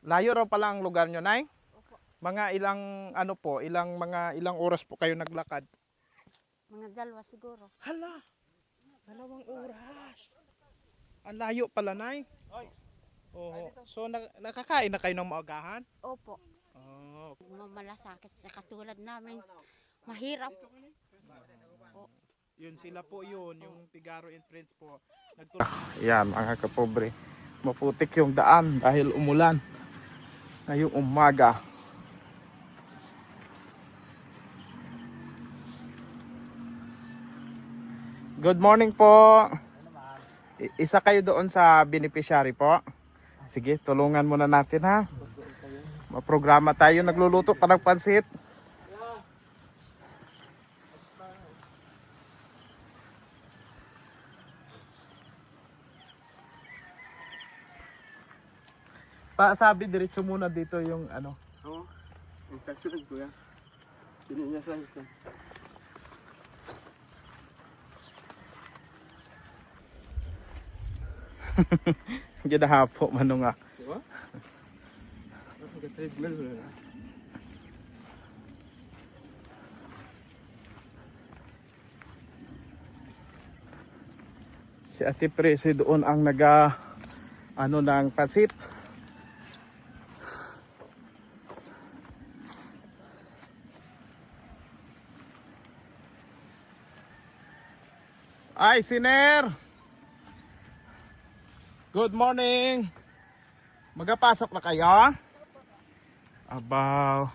Layo raw pala ang lugar nyo, Nay? Mga ilang, ano po, ilang mga ilang oras po kayo naglakad? Mga dalawa siguro. Hala, dalawang oras. Ang layo pala, Nay. Oo. So, na- nakakain na kayo ng maagahan? Opo. Oh, Mamalasakit sa katulad namin. Mahirap. yun sila po yun, yung Figaro and Friends po. Yan, mga kapobre. Maputik yung daan dahil umulan. Ngayong umaga. Good morning po. Isa kayo doon sa beneficiary po. Sige, tulungan muna natin ha. Maprograma tayo. Nagluluto pa ng pansit. Pa, sabi diretso muna dito yung ano. Oo. Ang kasunod ko yan. Sininyasan ko. Ginahapo mano nga. Diba? Ang ka-treadmill mo na. Si Ate Presi doon ang naga ano ng pansit. Ay, Siner! Good morning! Magapasok na kayo? Abaw.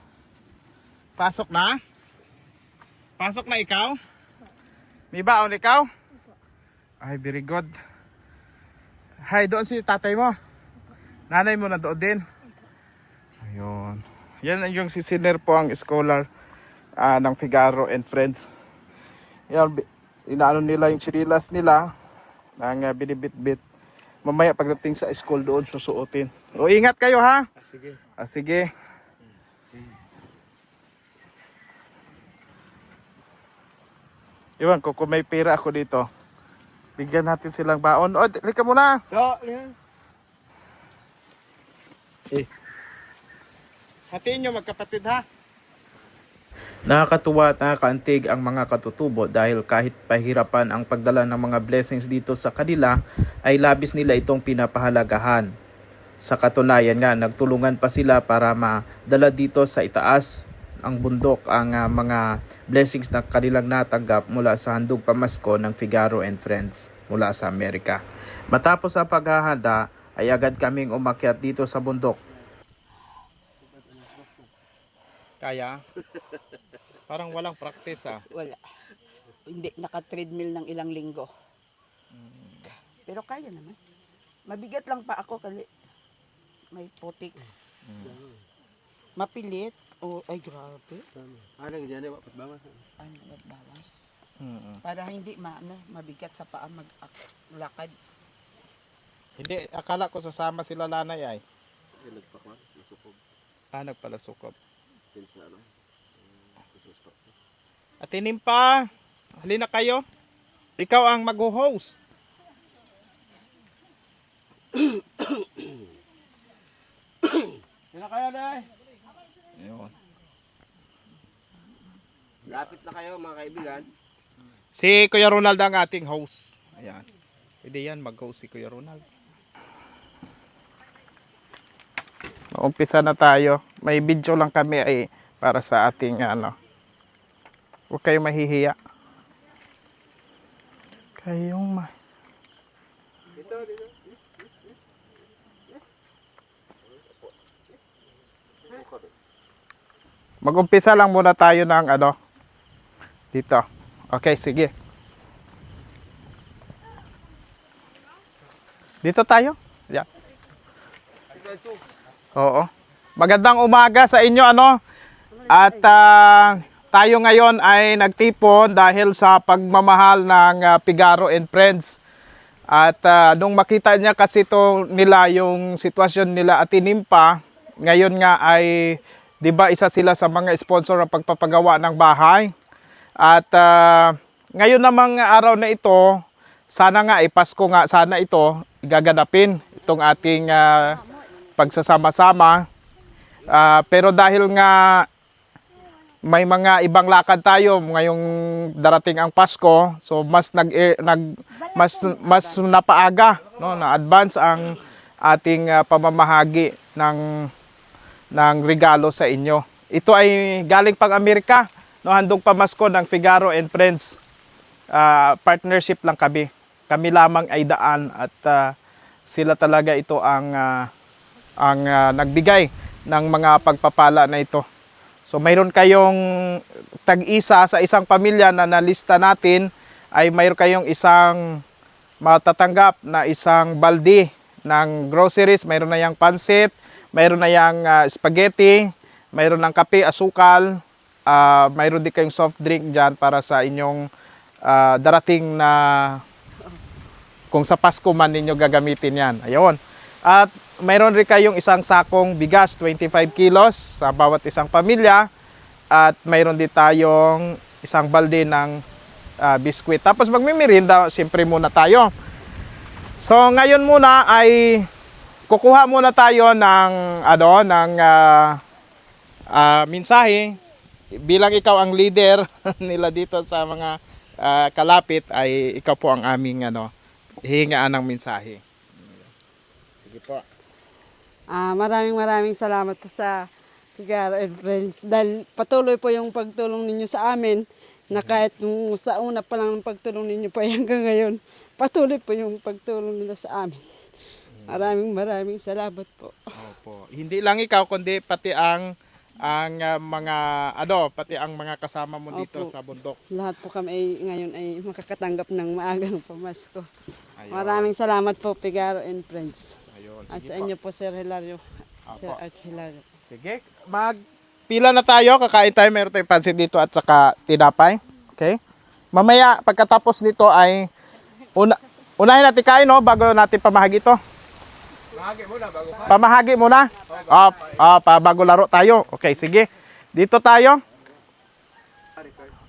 Pasok na? Pasok na ikaw? May baon ikaw? Ay, very good. Hi, doon si tatay mo. Nanay mo na doon din. Ayun. Yan yung si Siner po ang scholar ah, ng Figaro and Friends. Yan, inaano nila yung chirilas nila ng uh, binibit-bit. Mamaya pagdating sa school doon susuotin. O ingat kayo ha. Ah, sige. Ah, sige. Iwan ko kung may pera ako dito. Bigyan natin silang baon. O, lika muna. So, yan. Eh. Hatiin nyo magkapatid ha. Nakakatuwa at nakakaantig ang mga katutubo dahil kahit pahirapan ang pagdala ng mga blessings dito sa kanila ay labis nila itong pinapahalagahan. Sa katunayan nga, nagtulungan pa sila para madala dito sa itaas ang bundok ang ah, mga blessings na kanilang natanggap mula sa handog pamasko ng Figaro and Friends mula sa Amerika. Matapos ang paghahanda ay agad kaming umakyat dito sa bundok Kaya? Parang walang practice ah. Wala. Hindi, naka-treadmill ng ilang linggo. Pero kaya naman. Mabigat lang pa ako kasi may potics. Mapilit. Oh, ay grabe. Ano nga dyan, patbangan. Ay, nagbawas. Mm-mm. Para hindi maano, mabigat sa paa maglakad. Hindi, akala ko sasama sila lanay ay. Yan, nagpakwan. Nasukob. Ah, nagpalasukop. Din sa ano. At pa. Halina kayo. Ikaw ang mag-host. Sino kayo, day? Ayun. Lapit na kayo, mga kaibigan. Si Kuya Ronald ang ating host. Ayan. Pwede yan, mag-host si Kuya Ronald. Umpisa na tayo. May video lang kami ay para sa ating ano. Huwag kayong mahihiya. Kayong ma... Dito, dito. Mag-umpisa lang muna tayo ng ano. Dito. Okay, sige. Dito tayo. Yeah. Oo. Magandang umaga sa inyo ano. At ah, tayo ngayon ay nagtipon dahil sa pagmamahal ng ah, Figaro and Friends. At ah, nung makita niya kasi to nila yung sitwasyon nila at tinimpa, ngayon nga ay 'di ba isa sila sa mga sponsor ng pagpapagawa ng bahay. At ah, ngayon namang araw na ito, sana nga ay Pasko nga sana ito gaganapin itong ating ah, pagsasama-sama. Ah, pero dahil nga may mga ibang lakad tayo ngayong darating ang Pasko, so mas nag, eh, nag mas mas napaaga, no, na advance ang ating ah, pamamahagi ng ng regalo sa inyo. Ito ay galing pang Amerika, no, handog pamasko ng Figaro and Friends. Ah, partnership lang kami. Kami lamang ay daan at ah, sila talaga ito ang ah, ang ah, nagbigay ng mga pagpapala na ito. So mayroon kayong tag-isa sa isang pamilya na nalista natin ay mayroon kayong isang matatanggap na isang balde ng groceries, mayroon na yang pansit, mayroon na yang ah, spaghetti, mayroon ng kape, asukal, ah, mayroon din kayong soft drink dyan para sa inyong ah, darating na kung sa Pasko man ninyo gagamitin yan. Ayun. At mayroon rin kayong isang sakong bigas, 25 kilos sa bawat isang pamilya. At mayroon din tayong isang balde ng ah, biskwit. Tapos magmimirinda, siyempre muna tayo. So ngayon muna ay kukuha muna tayo ng ano ng ah, ah, mensahe bilang ikaw ang leader nila dito sa mga ah, kalapit ay ikaw po ang aming ano hihingaan ng mensahe. Sige po. Ah, maraming maraming salamat po sa Figaro and Friends dahil patuloy po yung pagtulong ninyo sa amin na kahit nung sa una pa lang ng pagtulong ninyo pa hanggang ngayon, patuloy po yung pagtulong nila sa amin. Maraming maraming salamat po. Opo. Hindi lang ikaw kundi pati ang ang ah, mga ano, pati ang mga kasama mo dito Opo. sa bundok. Lahat po kami ay, ngayon ay makakatanggap ng maagang pamasko. Ayun. Maraming salamat po Figaro and Friends. At Sige sa po. inyo po Sir Hilario. Sir Apo. Arch Hilario. Sige. Mag pila na tayo, kakain tayo, meron tayong pansit dito at saka tinapay. Okay? Mamaya pagkatapos nito ay una unahin natin kain no bago natin pamahagi ito. Pamahagi muna. Ah, ah, pa bago laro tayo. Okay, sige. Dito tayo.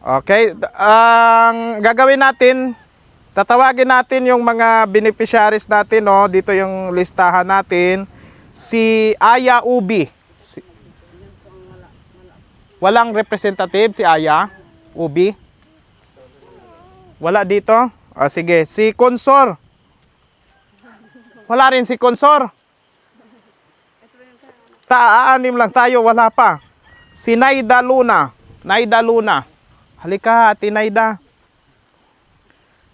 Okay, ang gagawin natin, tatawagin natin yung mga beneficiaries natin, no? Dito yung listahan natin. Si Aya Ubi. Si- Walang representative si Aya Ubi. Wala dito? Ah, sige, si Consor. Wala rin si Consor. Taanim lang tayo, wala pa. Si Naida Luna. Naida Luna. Halika, Ate Naida.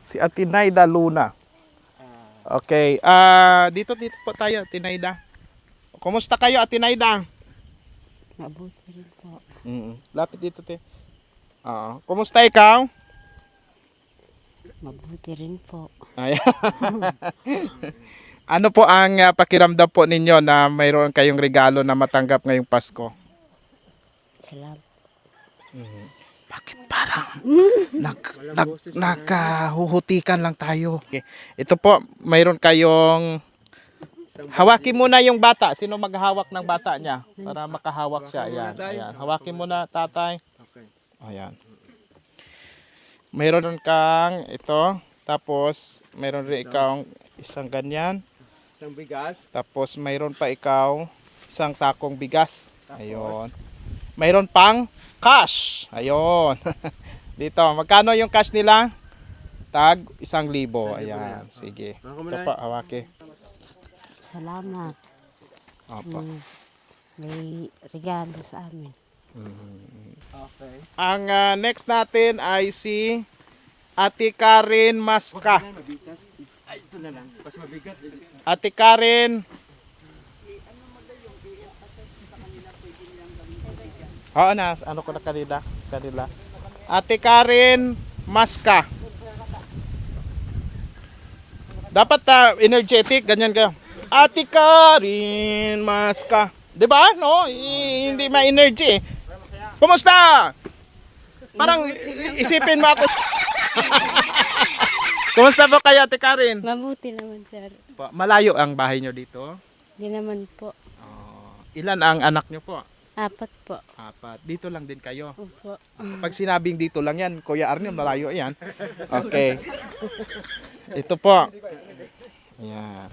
Si Ate Naida Luna. Okay. Ah, dito dito po tayo, Ate Naida. Kumusta kayo, Ate Naida? Mabuti rin po. Mm. Lapit dito, te. Oo. Kumusta ikaw? Mabuti rin po. Ay. ano po ang ah, pakiramdam po ninyo na mayroon kayong regalo na matanggap ngayong Pasko? Salamat. Bakit parang nag, nag, nagkahuhutikan lang tayo? Okay. Ito po, mayroon kayong Hawakin muna yung bata. Sino maghahawak ng bata niya? Para makahawak siya. Ayan. Ayan. Hawakin muna, tatay. Okay. Ayan. Mayroon kang ito. Tapos, mayroon rin ikaw isang ganyan. Isang bigas. Tapos, mayroon pa ikaw isang sakong bigas. Ayun. Mayroon pang cash. Ayun. Dito, magkano yung cash nila? Tag, isang libo. Ayan, sige. Mo Ito pa, hawaki. Salamat. Opo. Mm, may regalo sa amin. Okay. Ang ah, next natin ay si Ate Karen Maska. Ay, ito na lang. Mas mabigat. Ate Karen. Oo na, ano ko na kanila? Kanila. Ate Karen Maska. Dapat ah, energetic, ganyan ka. Ate Karen Maska. 'Di ba? No, I- hindi ma-energy. eh. Kumusta? Parang isipin mo ako. Kumusta po kayo, Ate Karen? Mabuti naman, sir. Po, Malayo ang bahay nyo dito. Hindi naman po. Oh, ilan ang anak nyo po? Apat po. Apat. Dito lang din kayo. Opo. Pag sinabing dito lang yan, Kuya Arnel, malayo yan. Okay. Ito po. Ayan.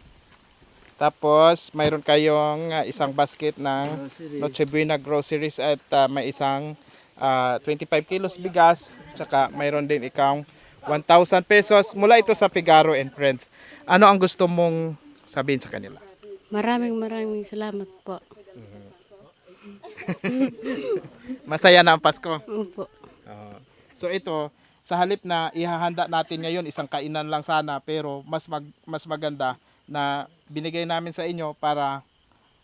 Tapos mayroon kayong ah, isang basket ng Noche Buena groceries at ah, may isang ah, 25 kilos bigas. Tsaka mayroon din ikaw 1,000 pesos mula ito sa Figaro and Friends. Ano ang gusto mong sabihin sa kanila? Maraming maraming salamat po. Masaya na ang Pasko. Opo. Oo. so ito, sa halip na ihahanda natin ngayon isang kainan lang sana pero mas mag, mas maganda na binigay namin sa inyo para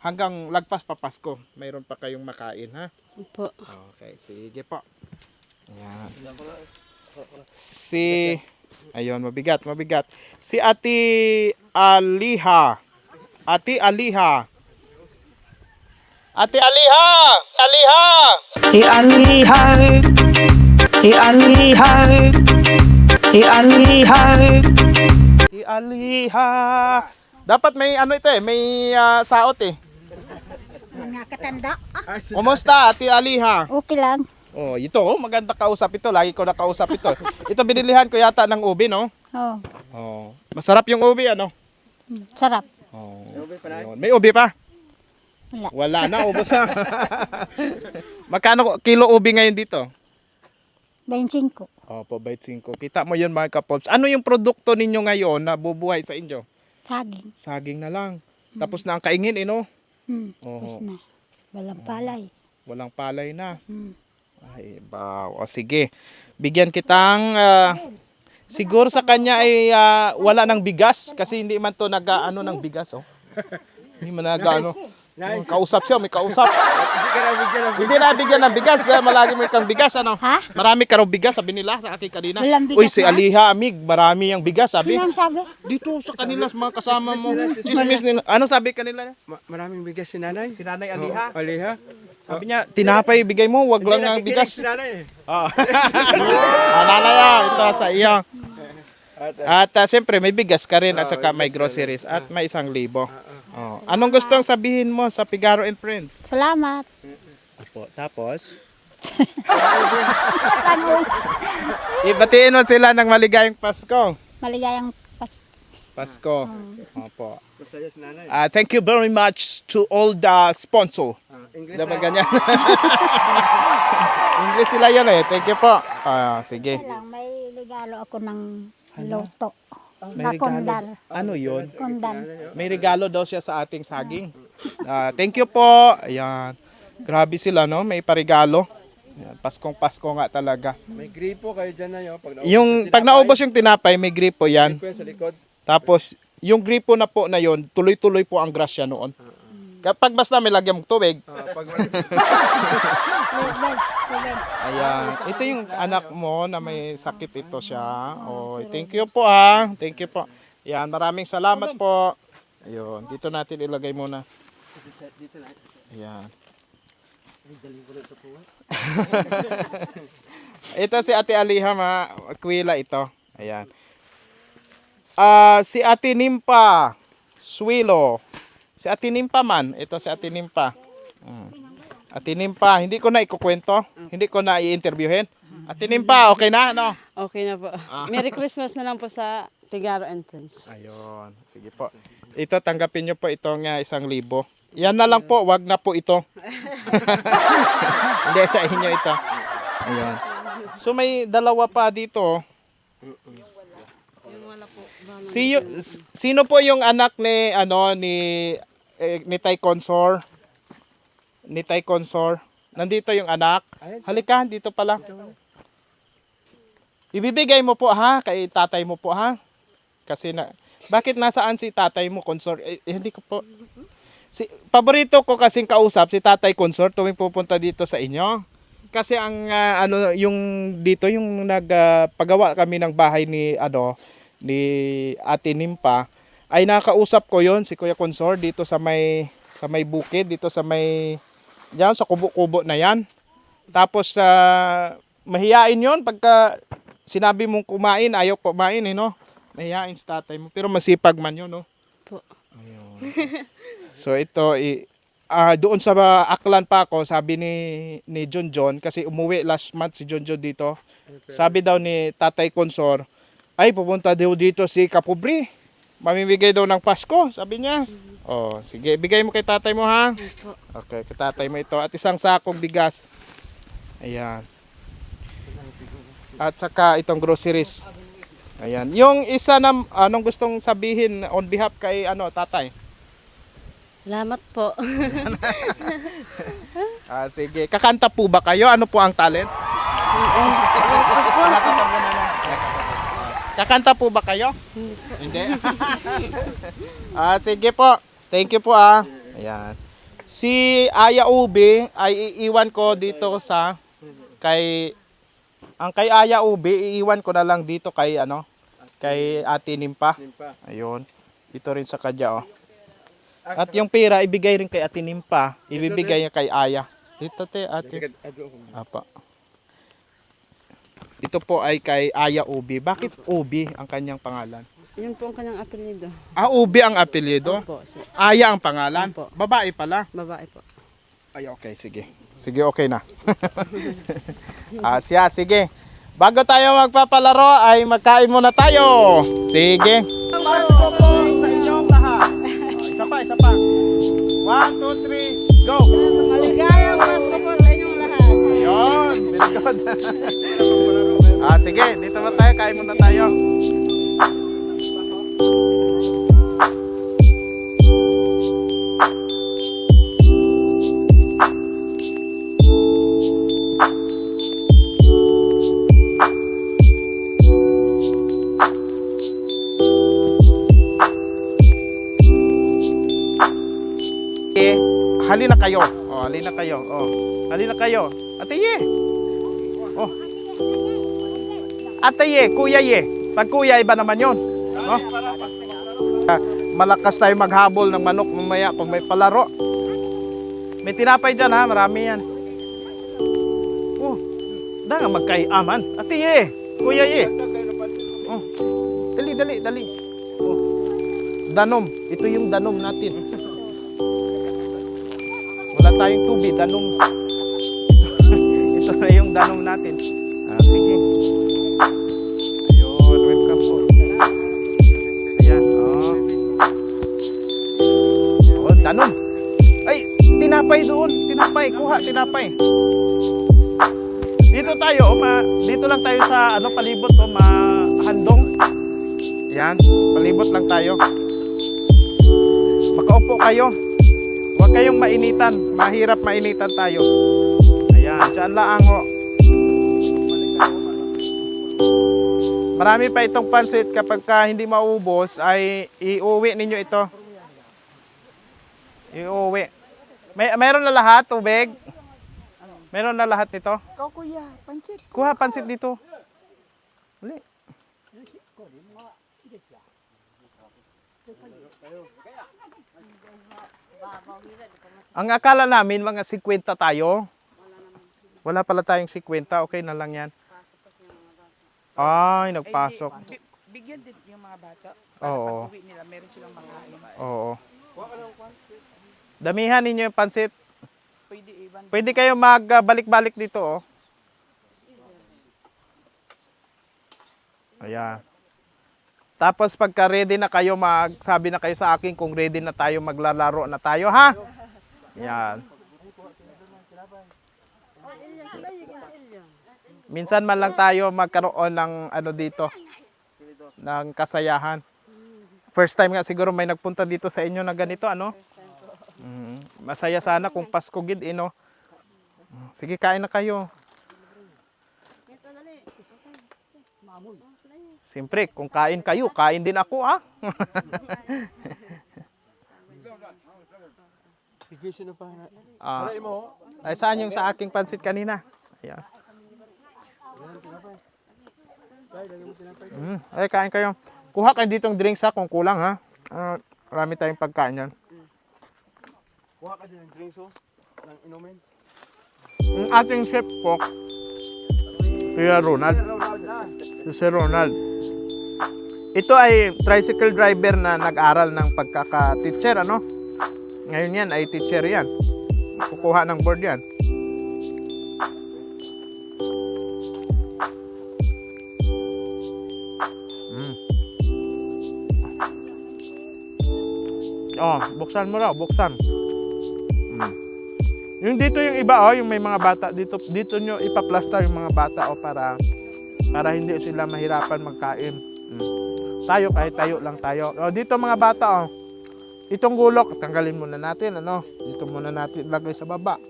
hanggang lagpas pa Pasko, mayroon pa kayong makain ha. Opo. Okay, sige po. Ayan. Si Ayun, mabigat, mabigat. Si Ate Aliha. Ate Aliha. Ate Aliha! Aliha! Ialihai, ialihai, ialihai. Si Aliha. Dapat may ano ito eh, may ah, saot eh. Mga katanda. Kumusta Ate Aliha? Okay lang. Oh, ito oh, maganda kausap ito. Lagi ko nakausap ito. Ito binilihan ko yata ng ubi, no? Oh, Oh. Masarap yung ubi, ano? sarap. Oh. May ubi pa? Wala. Wala na, ubos na. Magkano kilo ubi ngayon dito? 25. Opo, bait 5. Kita mo yun mga kapops. Ano yung produkto ninyo ngayon na bubuhay sa inyo? Saging. Saging na lang. Tapos na ang kaingin, eh, no? Hmm. Oo. na. Walang palay. Walang palay na. Hmm. Ay, baw. O sige. Bigyan kitang ah, siguro sa kanya ay ah, wala ng bigas kasi hindi man to nag-ano ng bigas, oh. Hindi man nag-ano. Oh, kausap siya, may kausap. hindi na bigyan ng bigas. eh, Malagi may kang bigas, ano? Ha? Marami ka raw bigas, sabi nila sa akin kanina. Walang bigas Uy, si na? Aliha, amig, marami ang bigas, sabi. Sino ang sabi? Dito sa kanila, sa mga kasama mo. Chismis nila. Ano sabi kanila? Ma- maraming bigas si nanay. Si Nanay Aliha. Oh, Aliha. Sabi niya, tinapay bigay mo, wag lang ang bigas. Si nanay. Oh. ah, nanaya, ito sa iyo. At uh, siyempre may bigas ka rin at saka may groceries at may isang libo. Oh. Anong gustong sabihin mo sa Figaro and Friends? Salamat. Opo, tapos? Ibatiin mo sila ng maligayang Pasko. Maligayang pas. Pasko. Opo. Masaya si nanay. Ah, thank you very much to all the sponsor. Ah, English Dapat ganyan. English sila yan eh. Thank you po. Ah, sige. lang, may regalo ako ng loto. May na regalo. kondal. Ano yun? Kondal. May regalo daw siya sa ating saging. Ah, thank you po. Ayan. Grabe sila, no? May parigalo. Ayan, Paskong Pasko nga talaga. May gripo kayo dyan na yun. Pag naubos Yung, yung pag naubos yung tinapay, may gripo yan. gripo yan sa likod. Tapos, yung gripo na po na yon tuloy-tuloy po ang grasya noon. Kapag basta may lagyan mong tubig, Ah, pag ayan. Ito yung anak mo na may sakit ito siya. Oh, thank you po ha. Thank you po. Ayan, maraming salamat po. Ayun, dito natin ilagay muna. Ayan. ito si Ate Aliha, ma. Aquila ito. Ayan. Ah, si Ate Nimpa Swilo. Si Ate Nimpa man. Ito si Ate Nimpa. Mm. Ate Nimpa, hindi ko na ikukwento. Hindi ko na i-interviewin. Ate Nimpa, okay na, no? Okay na po. Merry Christmas na lang po sa Tigaro and Friends. Ayun. Sige po. Ito, tanggapin nyo po itong ah, isang libo. Yan na lang po, wag na po ito. Hindi, sa inyo ito. Ayun. So may dalawa pa dito. Si, sino po yung anak ni ano ni eh, ni Tay Consor? Ni Tay Consor. Nandito yung anak. Halika, dito pala. Ibibigay mo po ha kay tatay mo po ha. Kasi na bakit nasaan si tatay mo consort? Eh, eh, hindi ko po. Si paborito ko kasing kausap si tatay consort tuwing pupunta dito sa inyo. Kasi ang ah, ano yung dito yung nagpagawa kami ng bahay ni ano ni Ate Nimpa ay nakausap ko yon si Kuya Consort dito sa may sa may bukid dito sa may diyan sa kubo-kubo na yan. Tapos sa mahiyain yon pagka sinabi mong kumain, ayaw kumain eh, no? Mahihain sa tatay mo. Pero masipag man yun, no? Po. Ayun. so ito, i, ah, doon sa Aklan pa ako, sabi ni, ni John John, kasi umuwi last month si John John dito. Sabi daw ni Tatay Consor, ay pupunta daw dito si Kapubri. Mamimigay daw ng Pasko, sabi niya. Oh, sige, bigay mo kay tatay mo ha. Okay, kay tatay mo ito at isang sakong bigas. Ayan. At saka itong groceries. Ayan. Yung isa na anong gustong sabihin on behalf kay ano, tatay? Salamat po. Ah, sige. Kakanta po ba kayo? Ano po ang talent? Kakanta po ba kayo? Hindi. ah, sige po. Thank you po ah. Ayan. Si Aya Ubi ay iiwan ko dito sa kay ang kay Aya Ubi iiwan ko na lang dito kay ano kay Ate Nimpa. Ayun. Dito rin sa kadya oh. At yung pera ibigay rin kay Ate Nimpa, ibibigay niya kay Aya. Dito te ate. Apa. Ito po ay kay Aya Ubi. Bakit Ubi ang kanyang pangalan? Yun po ang kanyang apelido. Ah, Ubi ang apelyido. Po, si Aya ang pangalan. Opo. Babae pala. babae po. Ay, okay, sige. Sige, okay na. ah, siya, sige. Bago tayo magpapalaro ay magkain muna tayo. Sige. Pasko po sa inyong lahat. Oh, isa pa, isa pa. One, two, three, go. Good. ah, sige, dito ba tayo? Kain muna tayo. Eh, halina kayo. Oh, halina kayo. Oh, halina kayo. Ate Ye. Ate Ye, Kuya Ye. Pag Kuya, iba naman yun. Oh. Ah, Malakas tayo maghabol ng manok mamaya pag may palaro. May tinapay dyan ha, marami yan. Oh, da nga magkaiaman. Ate Ye, Kuya Ye. Oh. Dali, dali, dali. Oh. Danom. Ito yung danom natin. Wala tayong tubig, danom. Ito na yung danom natin. Ah, sige. Tinapay doon. Tinapay, kuha, tinapay. Dito tayo, oh, ma, dito lang tayo sa ano palibot oh, mahandong. Yan, palibot lang tayo. Makaupo kayo. Huwag kayong mainitan. Mahirap mainitan tayo. Ayan, dyan lang ho. Marami pa itong pansit kapag ka hindi maubos ay iuwi ninyo ito. Iuwi. May meron na lahat tubig. Meron na lahat nito. Ikaw kuya, pansit. Kuha pansit dito. Uli. Ang akala namin mga 50 tayo. Wala pala tayong 50. Okay na lang yan. Ay, nagpasok. Bi- Bigyan din yung mga bata. Oo. Uwi nila, meron silang makain. Oo. Damihan ninyo yung pansit. Pwede iban. Pwede kayo magbalik-balik dito, oh. Ayan. Tapos pagka ready na kayo, magsabi na kayo sa akin kung ready na tayo, maglalaro na tayo, ha? Yan. Minsan man lang tayo magkaroon ng ano dito, ng kasayahan. First time nga siguro may nagpunta dito sa inyo na ganito, ano? Mm, masaya sana kung Pasko gid ino. Sige, kain na kayo. Siyempre, kung kain kayo, kain din ako, ah. Sige, sino pa? Ah, ay, saan yung sa aking pansit kanina? Ayan. Mm, ay, kain kayo. Kuha kayo ditong drinks ha, kung kulang ha. Ah, marami tayong pagkain yan. Kuha ka din ng drinks, oh. Ng inumin. Ang ating chef po, Kuya Ronald. Si Sir Ronald. Ito ay tricycle driver na nag-aral ng pagkaka-teacher, ano? Ngayon yan ay teacher yan. Kukuha ng board yan. Mm. Oh, buksan mo raw, buksan. Yung dito yung iba oh, yung may mga bata dito dito nyo ipa-plaster yung mga bata oh para para hindi sila mahirapan magkain. Mm. Tayo kahit tayo lang tayo. Oh, dito mga bata oh. Itong gulok, tanggalin muna natin ano. Dito muna natin lagay sa baba.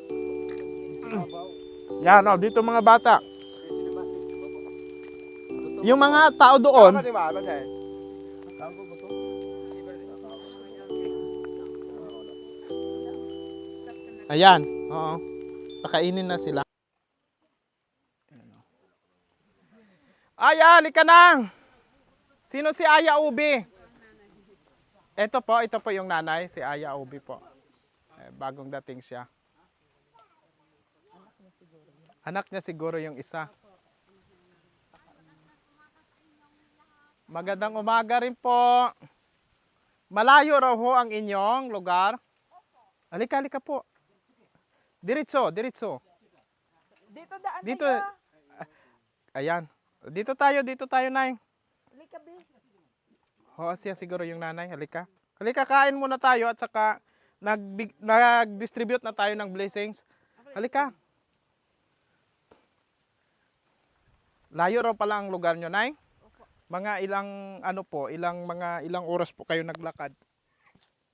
Yan oh, dito mga bata. Yung mga tao doon, Ayan. Oo. Pakainin na sila. Aya, halika na! Sino si Aya Ubi? Ito po, ito po yung nanay, si Aya Ubi po. Eh, bagong dating siya. Anak niya siguro yung isa. Magandang umaga rin po. Malayo raw ho ang inyong lugar. Halika, halika po. Diretso, diretso. Dito daan Dito. Ayan. Dito tayo, dito tayo, Nay. Halika, be. Oo, siya siguro yung nanay. Halika. Halika, kain muna tayo at saka nag nag-distribute na tayo ng blessings. Halika. Layo raw pala ang lugar nyo, Nay? Mga ilang, ano po, ilang mga ilang oras po kayo naglakad?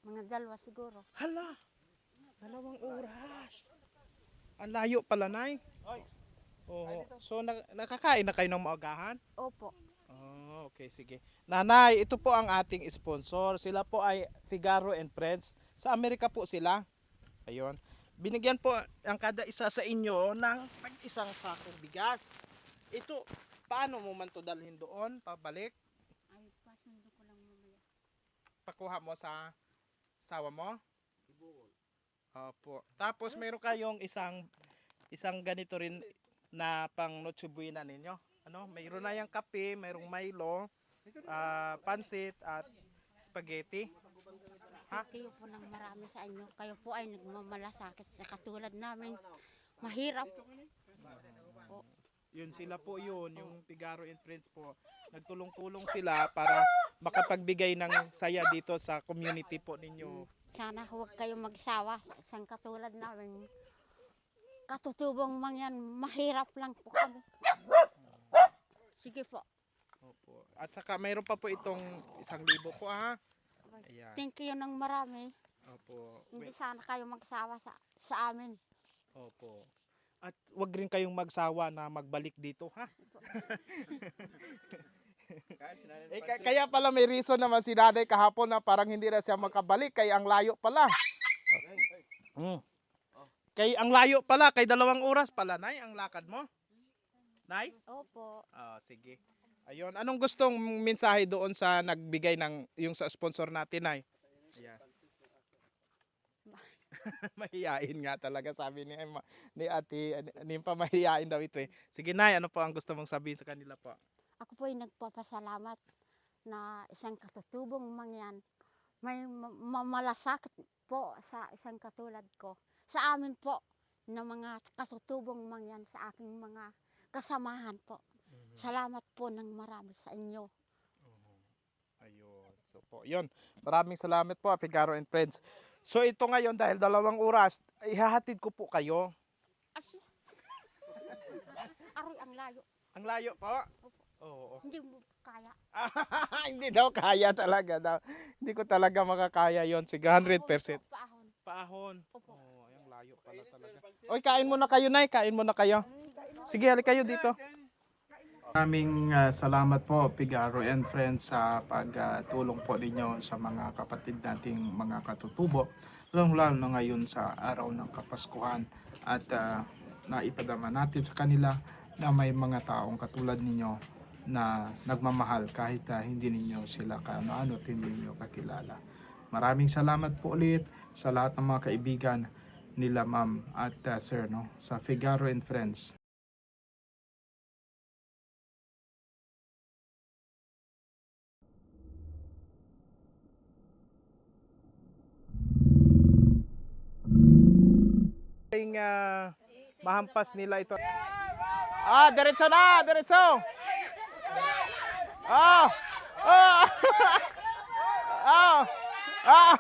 Mga dalawa siguro. Hala! Dalawang oras. Ang layo pala, Nay. Oo. So, na- nakakain na kayo ng maagahan? Opo. Oh, okay, sige. Nanay, ito po ang ating sponsor. Sila po ay Figaro and Friends. Sa Amerika po sila. Ayun. Binigyan po ang kada isa sa inyo ng pag-isang sakong bigas. Ito, paano mo man to dalhin doon, pabalik? Ay, pasundo ko lang mamaya. Pakuha mo sa sawa mo? Opo. Tapos meron kayong isang isang ganito rin na pang Noche Buena ninyo. Ano, mayroon na yung kape, mayroong Milo, ah, pansit at spaghetti. Ha? Kayo po ng marami sa inyo. Kayo po ay nagmamalasakit sa katulad namin. Mahirap. Yun sila po yun, yung Figaro and Friends po. Nagtulong-tulong sila para makapagbigay ng saya dito sa community po ninyo. Sana huwag kayo magsawa sa isang katulad namin. Katutubong mangyan, mahirap lang po kami. Sige po. Opo. At saka mayroon pa po itong isang libo po ha. Ayan. Thank you ng marami. Opo. Hindi sana kayo magsawa sa, sa amin. Opo. At wag rin kayong magsawa na magbalik dito, ha? eh, ka- kaya pala may reason naman si Daday kahapon na parang hindi na siya makabalik kay ang layo pala. Mm. Kay ang layo pala, kay dalawang oras pala, Nay, ang lakad mo. Nay? Opo. Ah, sige. Ayun, anong gustong mensahe doon sa nagbigay ng yung sa sponsor natin, Nay? Ayan. mahihain nga talaga sabi ni Emma, ni Ate Nimpa mahihain daw ito eh. Sige Nay, ano po ang gusto mong sabihin sa kanila po? Ako po ay nagpapasalamat na isang katutubong mangyan. May ma- mamalasakit po sa isang katulad ko. Sa amin po na mga katutubong mangyan sa aking mga kasamahan po. Salamat po ng marami sa inyo. Ayun. So po, yun. Maraming salamat po, Figaro and Friends. So ito ngayon dahil dalawang oras, ihahatid ko po kayo. Aroy ang layo. Ang layo po. Oo. Hindi mo kaya. Hindi daw kaya talaga daw. Hindi ko talaga makakaya yon Sige, 100%. Paahon. Paahon. Opo. Oh, yung layo pala talaga. Oy, kain muna kayo, Nay. Kain muna kayo. Sige, halik kayo dito. Maraming ah, salamat po, Pigaro and Friends, sa pagtulong po ninyo sa mga kapatid nating mga katutubo. Lalo na ngayon sa araw ng Kapaskuhan at ah, naipadama natin sa kanila na may mga taong katulad ninyo na nagmamahal kahit ah, hindi ninyo sila kaano-ano at hindi ninyo kakilala. Maraming salamat po ulit sa lahat ng mga kaibigan nila ma'am at ah, sir no sa Figaro and Friends. Yung ah, mahampas nila ito. Ah, diretso na, diretso. Ah! Ah! ah! Ah!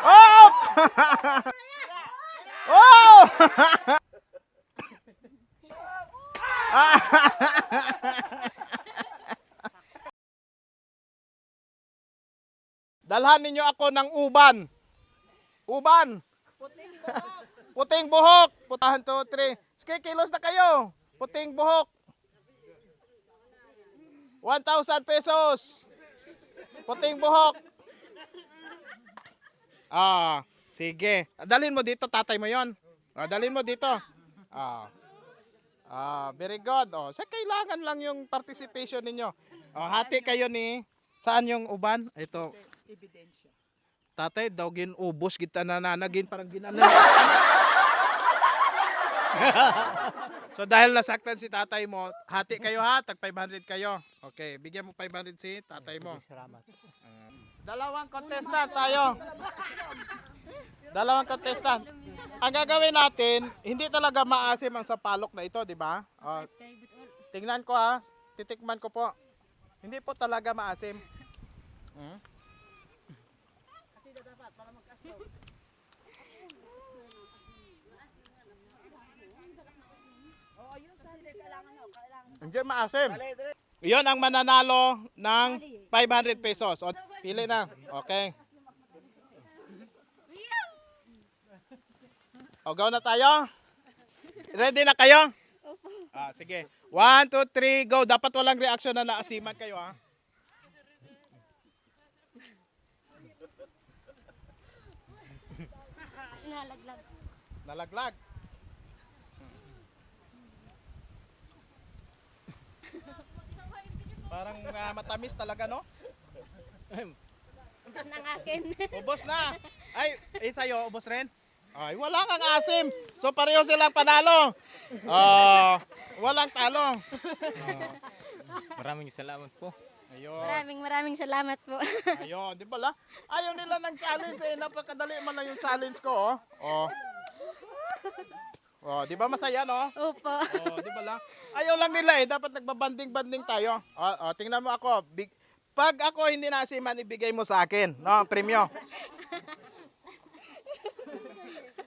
Oh! oh! Dalhan ninyo ako ng uban. Uban. Puting buhok. Putahan to, three. Sige, kilos na kayo. Puting buhok. 1,000 pesos. Puting buhok. Ah, sige. Dalhin mo dito, tatay mo yon. Ah, dalhin mo dito. Ah. Ah, very good. Oh, sa kailangan lang yung participation ninyo. Oh, hati kayo ni saan yung uban? Ito. Tatay, daw ginubos kita na nanagin parang ginanan. so dahil nasaktan si tatay mo, hati kayo ha, tag 500 kayo. Okay, bigyan mo 500 si tatay mo. Salamat. dalawang contestant tayo. Dalawang contestant. Ang gagawin natin, hindi talaga maasim ang sapalok na ito, di ba? Oh, tingnan ko ha, titikman ko po. Hindi po talaga maasim. Hmm? Hindi maasim. Iyon ang mananalo ng 500 pesos. O, pili na. Okay. O, go na tayo. Ready na kayo? Ah, sige. One, two, three, go. Dapat walang reaction na naasiman kayo, ha? Nalaglag. Nalaglag. Parang ah, matamis talaga, no? Ubus ng akin. Ubos na. Ay, eh sa'yo, ubos rin? Ay, wala kang asim. So pareho silang panalo. Ah, walang talo. Maraming salamat po. Ayun. Maraming maraming salamat po. Ayun, di ba la? Ayaw nila ng challenge eh. Napakadali man lang yung challenge ko, oh. Oh. Oh, di ba masaya, no? Opo. Oh, di ba la? Ayaw lang nila eh. Dapat nagbabanding-banding tayo. Oh, oh, tingnan mo ako. Big, pag ako hindi nasiman, ibigay mo sa akin. No, premyo.